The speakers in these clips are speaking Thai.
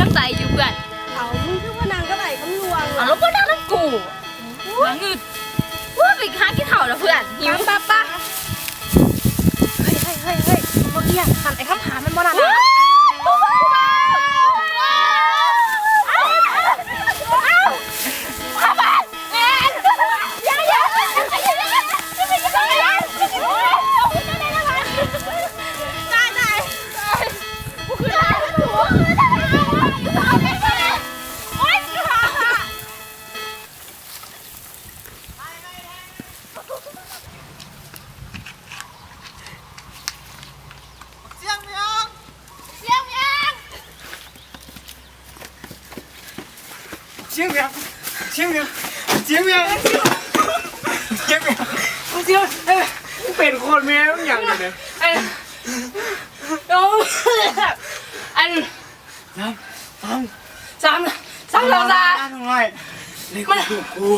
ตั้งใจอยู่เพื่อนเอามึงคือว่านางก็ไหลคำลวงเอาแล้วก็นั่งน้ำกูหลังงึดว่าไปหากินเห่าแล้วเพื่อนหิวป้าป้าเฮ้ยเฮ้ยเฮ้ยเฮ้ยบ่เอียงหันไอ้คำหามันบ่นั่นว้าน่ มึงเสียงเอ้ยมึงเป็นคนแม่มึงอย่างเดียวเลยอันโอ้อันทำทสามสามสองสามำทำไมนี่กูกู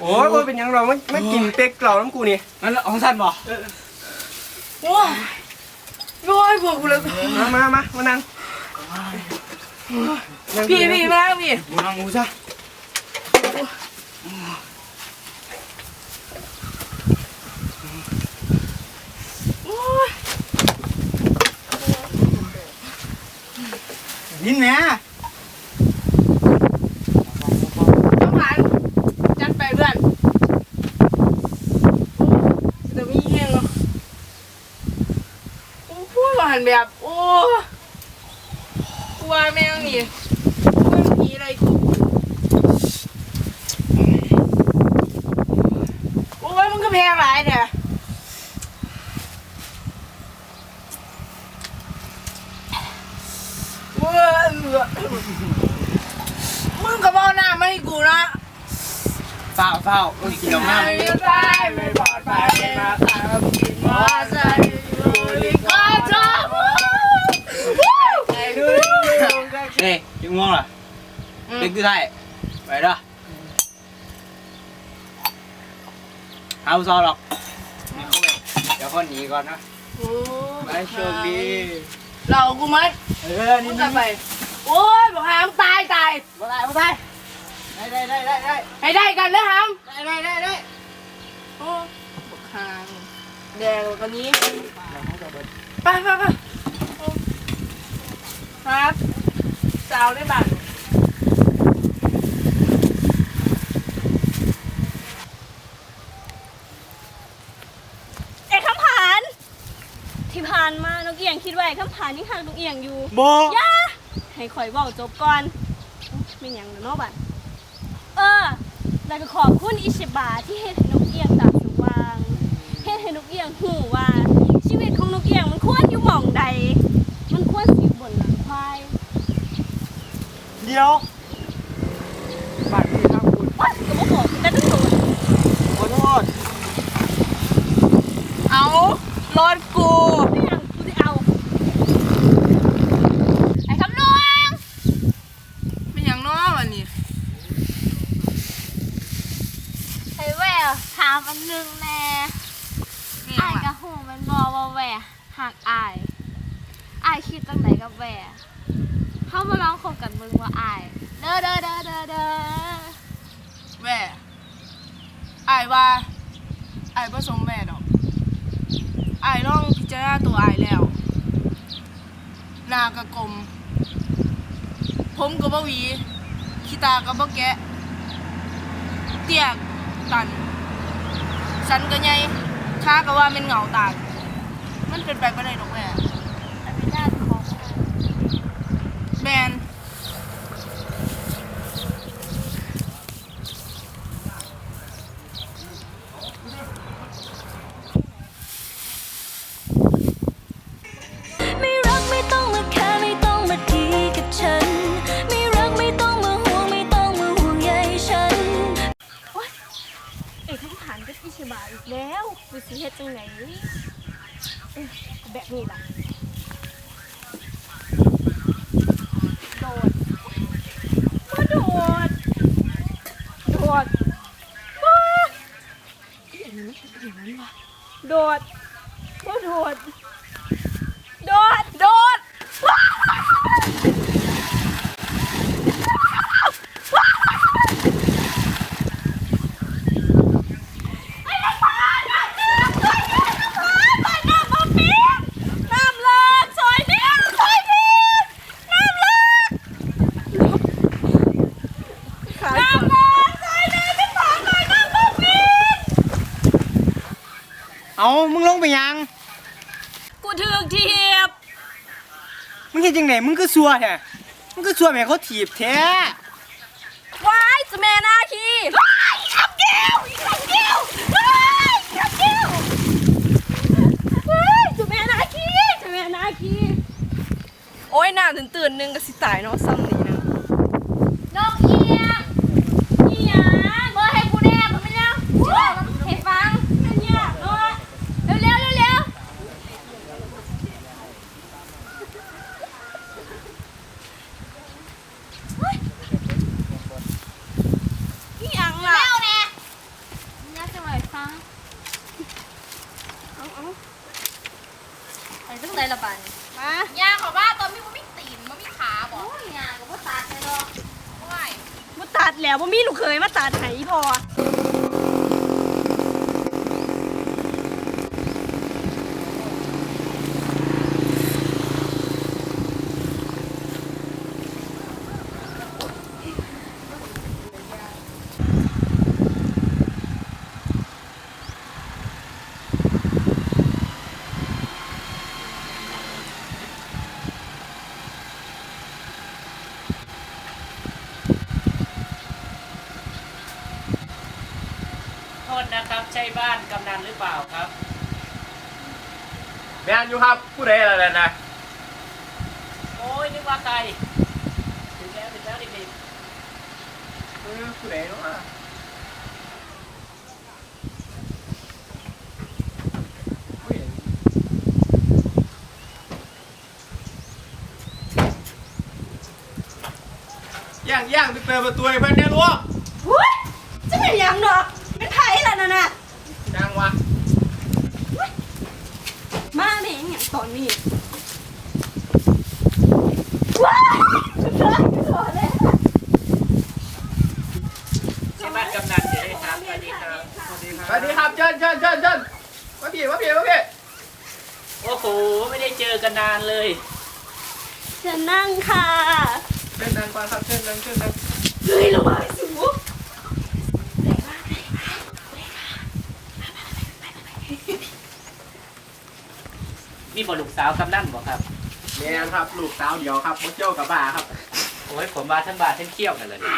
โอ้ยว่าเป็นหยังเราไม่ไม่กินเป๊กเราน้ำกูนี่นั่นของท่านบ่โอ้ยโอ้ยพวกกูเลยมามามามานั่งนั่งพี่พี่มาพี่กูนั่งกูซะ โอ้ย ยินแม่ต้องผ่านจัดไปเพื่อนเดี๋ยวมีเงี้ยเนาะโอ้พูดมาหันแบบ โอ้กลัวแมวนี่ไม่มีอะไรกูโอ้ยมึงก็แพงหลายเนี่ย มึ งมึงก็บอกหน้าไม่ให้กูนะเฝ้าเฝ้ามึงกินนมน้ำไม่ได้ไม่ปลอดภัยมาขับขี่มอเตอร์ไซค์อยู่ดีก็จอมนี่ยังง่วงเหรอเป็นคือไทยไปเด้อเอาซอหรอกนี่เข้าไปเดี๋ยวคนหนีก่อนนะไปโชคดีเรากูมั้ยเออมึนี่งนี่จะไป โอ้ยบอกหามตายตายมาได้มาได้ได้ได้ได้ได้ให้ได้กันนะหามได้ได้ได้ได้โอ้บอกหามแดงกว่านี้ไปไปไปครับสาวได้บัตรไอ้คำผานที่ผ่านมานกเอียงคิดว่าไอ้คำผานยังหักนกเอียงอยู่โบย่า ให้ข่อยเว้าจบก่อนไม่หยังเนาะบัดเออ แล้วก็ขอบคุณอิชิบะที่เฮ็ดให้นกเอียงตาสว่างเฮ็ดให้นกเอียงหูว่า ชีวิตของนกเอียงมันควรอยู่หม่องใด มันควรสิอยู่บนหลังควายเดี๋ยวบัตรนี่ครับคุณว้ายก็บ่บอกแต่ต้องโดนขอโทษเอารถกู ไม่หยังกูสิเอา ไอ้คำนวงเป็นอย่างน้อวันนี้ ไอ้แหววถามอันหนึงแน่อายกับหูมันบอว่าแหวหักอายอายคิดตั้งไหนกับแหวเขามาลองคบกันมึงว่าอาย เด้อเด้อเด้อเด้อเด้อ แม่อายว่าอายผสมแม่ดอกอายลองพิจารณาตัวอายแล้วหน้ากระกลม ผมก็บ่หวีขี้ตาก็บ่แกะ เตียกตัน สันก็ใหญ่ขาก็ว่าเป็นเหงาตาลมันเป็นไปบ่ได้ดอกแม่แต่ไม่ได้ของแมน แบบนี้ล่ะโดดมาโดดโดดว้าอย่างนั้อย่างนั้นวะโดด เอามึงลงไปยัง กูถึกทีบมึงเห็นยังไงมึงก็ซัวแท้มึงก็ซัวแม่เขาถีบแท้ว้ายจะแม่นาคีว้ายทำเกลียวทำเกลียวว้ายทำเกลียวว้ายจะแม่นาคีจะแม่นาคีโอ้ยน่าตื่นตื่นๆนึงก็สิตายเนาะซ้ำนี่นะ นกเอียงอีหยังเบอร์ให้กูแน่มึงไม่เล่าบอกให้ฟัง อันเนี้ยเออ เร็วเร็วเร็วเร็ว นี่ยังล่ะ เร็วแน่น่าจะไหวฟัง เอาเอา ไอ้ตั้งใจละ บันมายางของบ้าตอนมีมันไม่ตีนมันไม่ขาบอกยางกับพ่อตาใช่หรอไม่มาตัดแล้วบ่มีลูกเคยมาตัดให้อีพอ ครับ ใช่บ้านกำนันหรือเปล่าครับ แม่นอยู่ครับผู้ใดล่ะนะโอ้ยนึกว่าใครถึงแล้วถึงแล้วเด็กเออผู้ใดเนาะย่างย่างไปเปิดประตูให้เพื่อนได้รู้หุ้ยจะเป็นหยังดอกเป็นไผล่ะนั่นน่ะ ย่างวะ มาแม่งหยัง ตอนนี้ว้ายเลิกก่อนเลยๆใช่บ้านกำนันใช่ไหมครับสวัสดีครับสวัสดีครับเชิญเชิญเชิญเชิญมาพี่มาพี่มาพี่โอ้โหไม่ได้เจอกันนานเลยจะนั่งค่ะ เชิญนั่งก่อนครับเชิญนั่งเชิญนั่งเฮ้ยระวังสู งมีบอลูกสาวกำนันบอกครับ แม่นครับลูกสาวเดียวครับมดเจ้ากับบ้าครับโอ้ยผมมาทั้งบาทั้งเขี้ยวกันเลยเนี่ย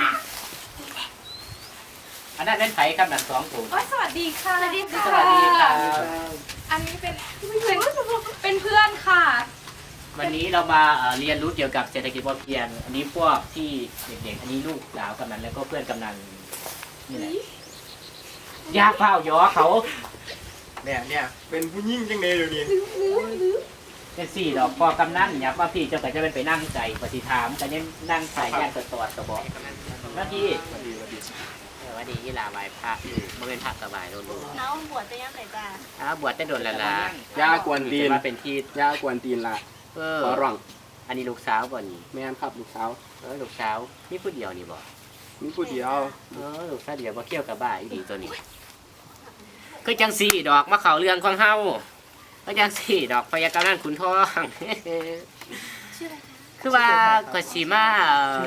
อันนั้นเล่นไผ่กำนันสองตัว โอ้ยสวัสดีค่ะสวัสดีค่ะ สวัสดีครับอันนี้เป็นเป็นเป็นเพื่อนค่ะ วันนี้เรามาเอ่อเรียนรู้เกี่ยวกับเศรษฐกิจพอเพียง อันนี้พวกที่เด็กๆ อันนี้ลูกสาวกำนันแล้วก็เพื่อนกำนันนี่แหละอยาเฝ้าย้อเขา เนี่ยเนี่ยเป็นผู้ยิ่งจังเลยเดี๋ยวนี้เป็นสี่ดอกพอกำนันยับว่าพี่เจ้าก็จะเป็นไปนั่งใจปฏิถามกันยังนั่งใจย่างตัวตอดกระบอกหน้าที่สวัสดีสวัสดีว่าดียี่ลาบายพระอยู่บ่เป็นพระสบายโดนดูน้องบวชจะยังไงจ้าอ้าวบวชได้โดนละลาย่ากวนตีนมาเป็นที่ย่ากวนตีนละเออขอร้องอันนี้ลูกสาวบ่นี่แม่นครับลูกสาวเออลูกสาวนี่ผู้เดียวนี่บ่มีผู้เดียวเออลูกสาวเดียวบ่เกี่ยวกับบ้าอีดีตัวนี้ คือจังสี่ดอกมาเข้าเรื่องของเฮาก็จังสี่ดอกพยากรนั่นขุนทองคือว่าก็สิมาเอ่อ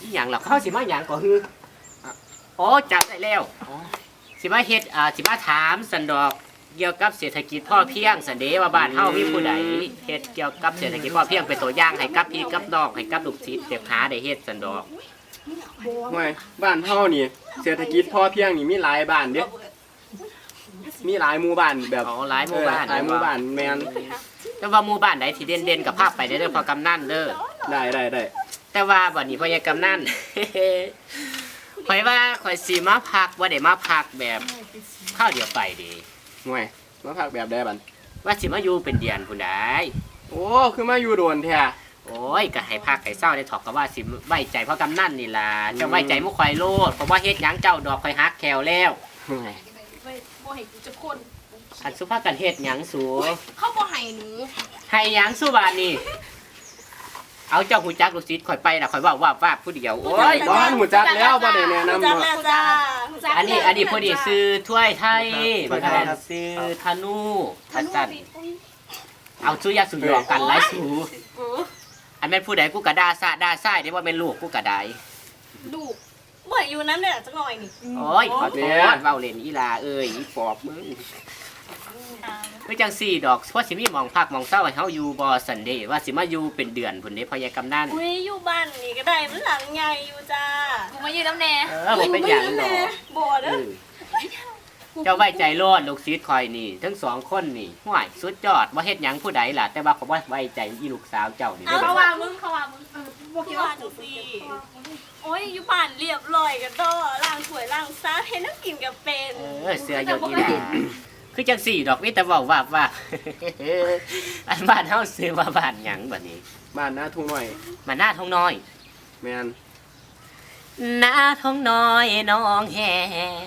อีหยังหรอกเขาสิมาหยังก็คืออ๋อจับได้แล้วสิมาเฮ็ดอ่าสิมาถามสันดอกเกี่ยวกับเศรษฐกิจพ่อเพียงสันเดว่าบ้านเฮามีผู้ใดเฮ็ดเกี่ยวกับเศรษฐกิจพ่อเพียงเป็นตัวอย่างให้กับพี่กับน้องให้กับลูกศิษย์เด็กหาได้เฮ็ดสันดอกห่วยบ้านเฮานี่ เศรษฐกิจพอเพียงนี่มีหลายบ้านเด้ มีหลายหมู่บ้านแบบอ๋อหลายหมู่บ้าน เออหลายหมู่บ้านแม่นแต่ว่าหมู่บ้านใดที่เด่นๆกับภาพไปได้เด้อพอกำนันเด้อได้ได้ได้แต่ว่าบัดนี้พ่อใหญ่กำนันข่อยว่าข่อยสิมาพักว่าได้มาพักแบบข้าวเดียวไปเดีห่วยมาพักแบบได้บัดว่าสิมาอยู่เป็นเดือนพุ่นได้โอ้คือมาอยู่โดนแท้ โอ้ยก็ให้พักให้เศร้าได้ถอกก็ว่าสิไว้ใจพ่อกำนันนี่ล่ะเจ้าไว้ใจมุข่อยโลดเพราะว่าเฮ็ดหยังเจ้าดอกข่อยฮักแควแล้วห่วย ไว้ให้กูจะคนอันสุภาพกันเฮ็ดหยังสูเขาบ่ให้หนูให้หยังสุบาดนี่ เอาเจ้าหูจักลูกศิษย์ข่อยไปน่ะข่อยว่าว่าว่าผู้เดียวโอ้ย บ้านหูจักแล้วบ่ได้แนะรู้นำจักเนาะแล้วจ้ารู้จักอันนี้อันนี้พอดีซื้อถ้วยไทยถ้วยไทยครับ ซื้อธนูทัสันเอาซื้อยาสูบหยอกกันหลายสูอันแม่นผู้ใดกูกระดาซะดาซ้ายได้ว่าแม่นลูกกูกระไดดูเมื่ออยู่นั้นเนี่ยจักหน่อยนี่โอ้ยขอโทษเว้าเล่นอีลาเอ้ยอีปอบมึงคือจังสี่ดอกเพราะสิมีหมองพักหมองเศร้าให้เฮาอยู่บ่ซันเดย์ว่าสิมาอยู่เป็นเดือนพุ่นเด้พอยายกำนันอุ้ยอยู่บ้านนี่ก็ได้มันหลังใหญ่อยู่จ้ากูมายืนน้ำแน่เออบ่เป็นหยังดอกบ่เอเด้ออเจ้าไว้ใจโลดลูกศิษย์คอยนี่ ทั้งสองคนนี่ห่วยสุดยอดว่าเฮ็ดหยังผู้ใดล่ะ แต่ว่าเขาว่าไว้ใจอีลูกสาวเจ้านี่เอาเด้อเขาว่ามึงเขาว่ามึง บ่คิดว่าจังซี่โอ้ยอยู่บ้านเรียบร้อยกันดอล้างถ้วยล้างซาเฮ็ดน้ำกินก็เป็นเออเสื้อโยกอีหลาคือจังสี่ดอกมีแต่เว้าว่าว่าอันบ้านเฮาซื้อว่าบ้านหยังบัดนี้บ้านหน้าทุ่งหน่อยมาหน้าท้องน้อย แม่นหน้าท้องน้อยน้องแหง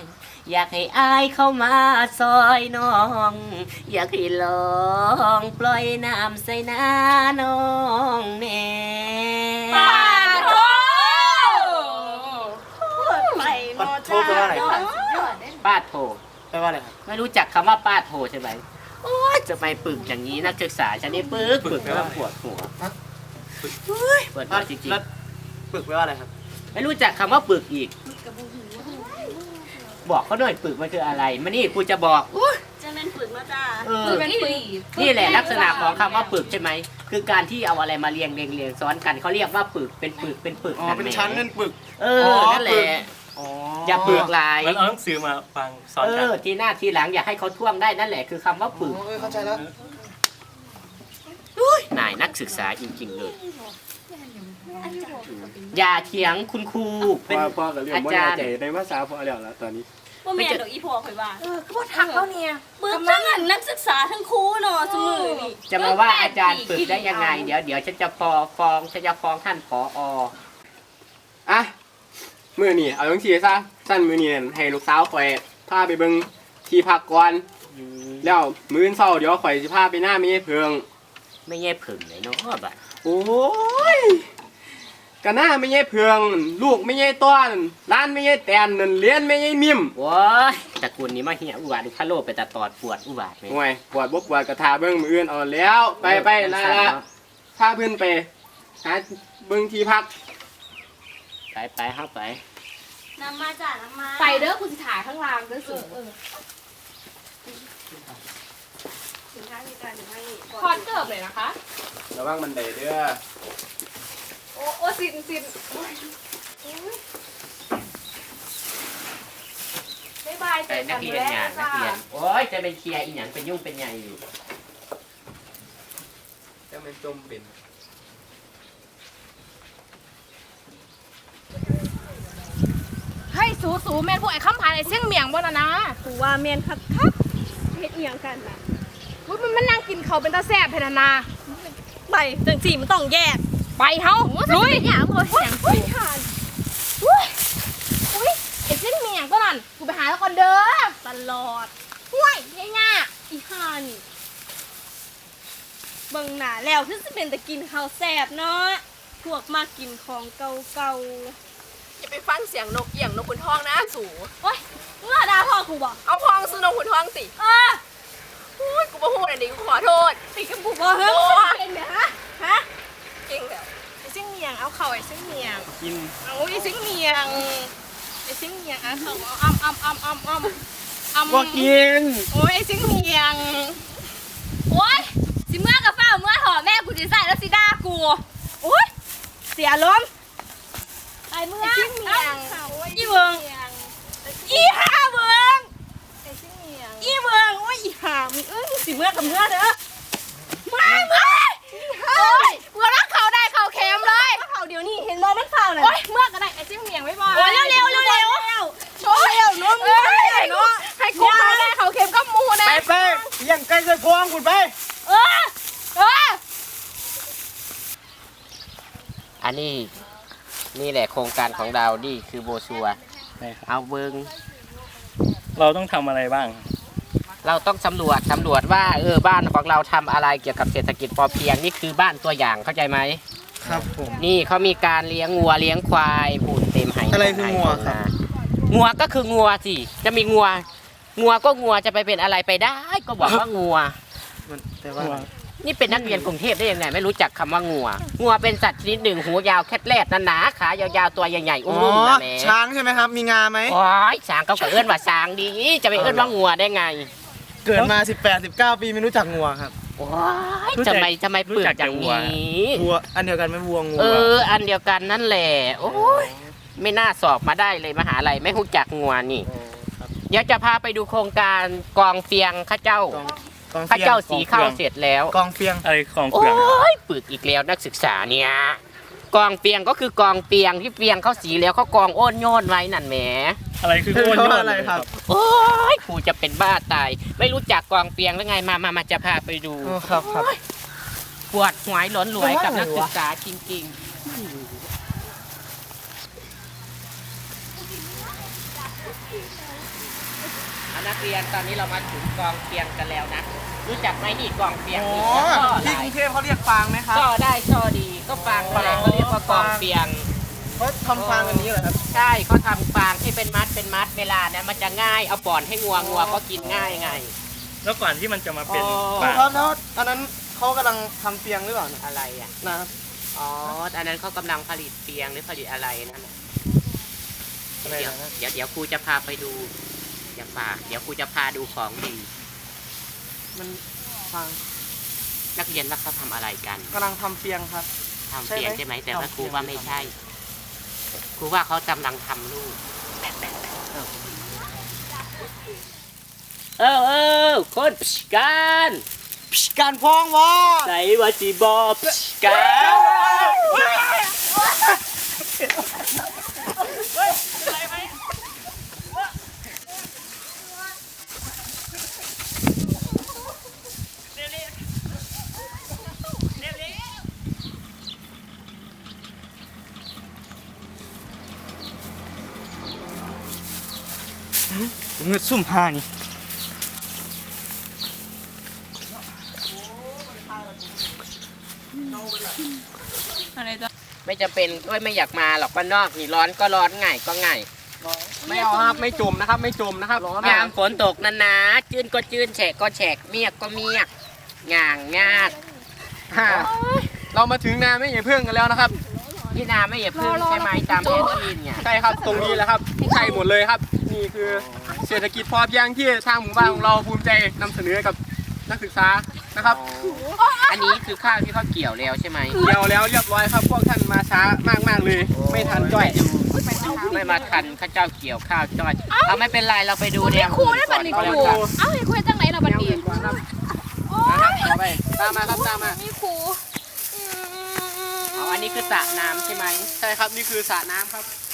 อยากให้อายเข้ามาซอยน้อง อยากให้ลองปล่อยน้ำใส่หน้าน้องแน่ปาโถไปนอโทจ้าษแปลว่าอะไรเนาะป้าโทแปลว่าอะไรครับไม่รู้จักคำว่าป้าโทใช่ไหมโอ้ยจะไปปึกอย่างนี้นักศึกษาฉันนี่ปึกปึกแล้วปวดหัวเฮ้ยปวดหัวจริงแล้วปึกแปลว่าอะไรครับๆไม่รู้จักคำว่าปึกอีก บอกเขาหน่อยปึกมันคืออะไรมานี่กูจะบอกจะเป็นฝึกมาจ้าเออคือเป็นปีนี่แหละลักษณะของคำว่าปึกใช่ไหม คือการที่เอาอะไรมาเรียงเรียงเรียงซ้อนกันเขาเรียกว่าปึกเป็นปึกเป็นปึกอ๋อเป็นชั้นเป็นปึกเออนั่นแหละ อ๋ออย่าปึกลายแล้วเอาหนังสือมาฟังสอนเอกันอทีหน้าทีหลังอย่าให้เขาท่วงได้นั่นแหละคือคำว่าปึกเออเข้าใจแล้ว นายนักศึกษาจริงๆเลย อย่าเถียงคุณครูเป็นพ่อพ่อก็เรื่องบ่อาแน่จารย์ใจในภาษาพ่อแล้วล่ะตอนนี้ว่าแม่ดอกอีพอข่อยว่าเออก็บ่ทักเขาเนี่ยเบิ่งทั้งอันนักศึกษาทั้งครูเนาะสมือนี่จะมาว่าอาจารย์ปึกได้ยังไง เดี๋ยวเดี๋ยวฉันจะฟ้องฟ้องฉันจะฟ้องท่านผออะมื้อนี้เอาจังซี่ซะสั้นมื้อนี้นั่นให้ลูกสาวข่อยพาไปเบิ่งที่พักก่อนแล้วมื้ออนเช้าเดี๋ยวข่อยสิพาไปหน้าแม่เพิงไม่แย่ผึ่งเลยเนาะบัดโอ้ย ก็หน้าไม่ใช่เพือง ลูกไม่ใช่ต้อนร้านไม่ใช่แตนนั่นเลี้ยนไม่ใช่นิ่มโอ้ยตระกูลนี้มาเหียอุบาทดูคาโลไปแต่ตอดปวดอุบาทไหมห่วยปวดบกปวดกระทาเบิ้งมืออื่นเอาแล้ว ไปไปละละพาเพื่อนไปหาเบิ้งที่พัก ไปไปเข้าไปน้ำมาจ้าน้ำมาไปเด้อกูสิถ่ายข้างล่างเด้อสูถึงทางนี้กันถึงทางนี้คอนเกิบเลยนะคะ ระวังมันไดเด้อโอ้โอ้สินสินบ๊ายบายเจไปอนักักนเรียนแล้งานวนักจ้าเรียน โอ้ยจะเป็นเคลียร์อีหยังเป็นยุ่งเป็นใหญ่อยู่ จะเป็นจมเป็นให้สูสูแม่นพวกไอ้คำผ่านไอ้เสี่ยงเมียงบ่นะนะกูว่าแม่นคักคักเฮ็ดอีหยังกันน่ะ อุ๊ยมันมันนั่งกินเขาวเป็นตาแซ่บเพนนะนาไปจังสี่มันต้องแยก ไปเฮาลุยอย่างบ่เสียงอุ้ยหานอุ้ยอุ้ยไอ้เสี่ยงเมียงก็นั่นกูไปหาแล้วก่อนเด้อตลอดห่วยเฮ้ยง่าอีห่านี่เบิ่งหน้าแล้วคือสิเป็นตะกินข้าวแซ่บเนาะพวกมากินของเก่าอย่าไปฟังเสียงนกเอี่ยงนกขุนทองนะสูๆโอ๊ยมึงว่าด่าพ่อกูบ่เอาพองซื้อนกขุนทองสิเออพูดกูมาพูดอันนี้กูขอโทษติกับกูบ่เฮ้ยโอ้ยเป็นเนี่ยฮะฮะ เก่งแล้วไอ้เสี่ยงเมียงเอาเข่าไอ้เสี่ยงเมียงกินเอาไอ้เสี่ยงเมียงไอ้เสี่ยงเมียงเอาเข่าเอาอ้ำอ้ำอ้ำอ้ำอ้ำอ้ำบ่กินโอ้ยไอ้เสี่ยงเมียงโอ๊ยสิเมื่อกับฝ้าเมื่อถอแม่กูจะใส่แล้วสิด่ากูโอ๊ยเสียลมไอ้เมื่อไอ้เสี่ยงเมียงอีเบิงอีห่าเบิงไอ้เสี่ยงเมียงอีเบิงโอ้ยอีห่ามึงเอ้ยสิเมื่อกับเมื่อเด้อมาเมื่อโอ้ย กูรักเขาได้เขาเค็มเลยเขาเดี๋ยวนี้เห็นบ่มันเฝ้าน่ะโอ้ยเมื่อก็ได้ไอ้เสี่ยงเมียงไม่บอยโอ้ยเร็วเร็วเร็วเร็วเร็วโอ้ยเนาะเอ้ยเนาะให้กูเขาได้เขาเค็มก็มูนะไปไปเลี้ยังใกล้จะพวงคุณไปเออเอออันนี้นี่แหละโครงการของเรานี่คือโบชัวใช่ครับเอาเบิงเราต้องทำอะไรบ้างก เราต้องสำรวจสำรวจว่าเออบ้านของเราทำอะไรเกี่ยวกับเศรษฐกิจพอเพียงนี่คือบ้านตัวอย่างเข้าใจไหมครับผม นี่เขามีการเลี้ยงงัวเลี้ยงควายพูดเต็มไหอะไรคืองัวครับ งัวก็คืองัวสิจะมีงัว งัวก็งัวจะไปเป็นอะไรไปได้ ก็บอกว่างัวมันแต่ว่านี่เป็นนักเรียนกรุงเทพได้ยังไงไม่รู้จักคำว่างัวงัวเป็นสัตว์ชนิดหนึ่งหูยาวแคทแรดหนาๆขายาวๆตัวใหญ่ๆอุ้อ๋อมๆนะแหม่ช้างใช่ไหมครับ มีงาไหมโอ้ยสางเขาก็เอื้อนว่าสางดีจะไปเอื้อนว่างัวได้ไง เกิดมา 18 19 ปีไม่รู้จักงัวครับโอ้ยทำไมทำไมเปลือกอย่างนี้ วัว อันเดียวกันไหม่วัวงัวเออ อันเดียวกันนั่นแหละ โอ้ย ไม่น่าสอบมาได้เลยมหาลัยไม่รู้จักงัวนี่เดี๋ยวจะพาไปดูโครงการกองเฟียงข้าเจ้า กองกองข้าเฟียงเจ้าสีข้าวเสร็จแล้ว กองเฟียงอะไรของโอ้เปลือกอะยปึกอีกแล้วนักศึกษาเนี่ย กองเฟียงก็คือกองเฟียงที่เฟียงเขาสีแล้วเขากองโอนโยนไว้นั่นแหมอะไรคือคือโคนเพยอราะดอะไรครับ โอ้ยครูจะเป็นบ้าตาย ไม่รู้จักกองเฟียงแล้วไงมามามาจะพาไปดูอ๋อครับครับปวดหวยหลอนหลวยกับนักศึกษาจริงๆเอานักเรียนตอนนี้เรามาถึงกองเฟียงกันแล้วนะรู้จักไหมนี่กองเฟียงอ๋อนี่ช่ออะที่ไรกรุงเทพเขาเรียกฟางไหมครับช่อได้ช่อดี ก็ฟางอะไรเขาเรียกว่ากองเฟียงเขาทำฟางกันนี้เหรอครับ ใช่เขาทำฟางที่เป็นมัดเป็นมัดเวลาเนี่ยมันจะง่ายเอาป่อนให้งัวงัวก็กินง่ายไง แล้วก่อนที่มันจะมาเป็นอ๋อป่าครับแล้วอันนั้นเขากำลังทำเฟียงหรือเปล่าเนี่ยอะไรอะนะครับอ๋ออันนั้นเขากำลังผลิตเฟียงหรือผลิตอะไรนั่นน่ะอะไรเดี๋ยวนะเดี๋ยวเดี๋ยวครูจะพาไปดูอย่าฝากเดี๋ยวครูจะพาดูของดี มันฟางนักเรียนว่าเขาทำอะไรกัน กำลังทำเฟียงครับ ทำเฟียงใช่ใช่ไหไหมมแต่ว่าทำครูเฟียงว่าไม่ใช่ ครูว่าเขากำลังทำลูกแปะแปะแปะเออเออคนพิการการพองวะใส่วาจีบอพิการ เงือซุ่มห้านี่ไม่จะเป็นก็ไม่อยากมาหรอกบ้านนอกนี่ร้อนก็ร้อนง่ายก็ง่ายไม่เอาครับไม่จมนะครับ ไม่จมนะครับยามฝนตกนานาจืนก็จืนแฉกก็แฉกเมียกก็เมียกง่างงาดอ่าเรามาถึงนาไม่ใหญ่เพื่อนกันแล้วนะครับพี่นาไม่อย่าพึ่งใช่ไหมตามแผนที่เนี่ยใช่ครับตรงนี้แหละครับใช่หมดเลยครับ นี่คือ เศรษฐกิจพอเพียงที่ทางหมู่บ้านของเราภูมิใจนำเสนอกับนักศึกษานะครับอันนี้คือข้าวที่เขาเกี่ยวแล้วใช่ไหมเดียวแล้วเรียบร้อยครับพวกท่านมาช้ามากมากๆเลย ไม่ทันจ้อย ไม่มาทันข้าเจ้าเกี่ยวข้าวจ้อยเอาไม่เป็นไรเราไปดูแนวครูได้บัดนี้ก่อนคก็รูแล้วกันเอ้าเห็นครูจังไหนล่ะบัดนี้นะครับต่อไปตามมาครับตามมามีครูอ๋ออันนี้คือสระน้ำใช่ไหมใช่ครับนี่คือสระน้ำครับอ๋อ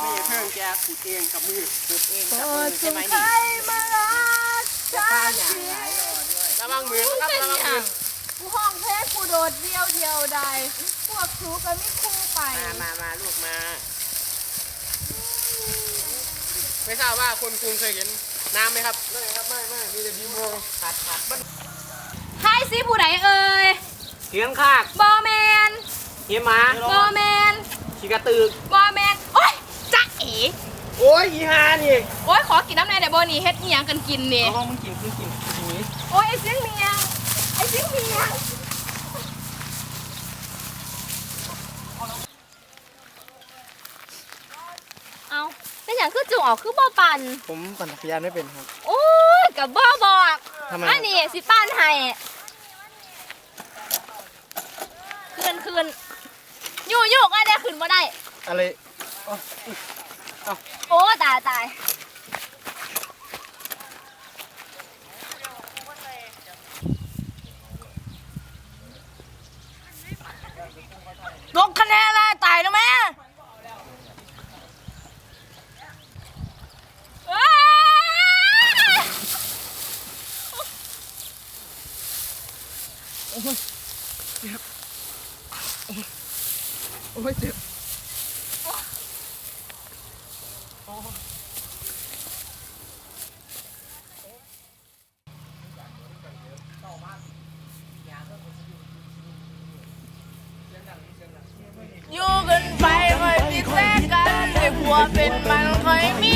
ไม่ใช่เพื่อนแกขุดเองกับมือขุดเองกับมือใช่ไหมนี่จะข้าวอย่างไรรอด้วยระวังมือนะครับระวังมือกูห้องเพชรกูโดดเดียวเดียวใดพวกครูก็ไม่ครูไป มามามาลูกมา ไม่ทราบว่าคนกรุงเคยเห็นน้ำไหมครับ ไม่ครับไม่ไม่มีแต่ดินโมผัดผัดใครสิผู้ใดเอ่ยเทียงคากบอแมนเฮียหมาบอแมนชิกระตือกบอแมนโอ๊ยจ๊ะเอ๋ โอ้ยอีหานี่โอ๊ยขอกินน้ำในเดี๋ยวบอนี่เฮ็ดอีหยังกันกินนี่ เอามึงกินมึงกินอย่างนี้โอ๊ยไอ้เสียงเมียงไอ้เสียงเมียงเอาเป็นอย่างคือจุงออกคือบ่ปันผมปั่นจักรยานไม่เป็นครับโอ้ยกับบ่บอกทำไมอันนี้สิป้านให้คืนคืนอยู่อยู่ก็ได้คืนบ่ได้อะไรโอ้ ตายตาย ว่าเป็นมันคอยมี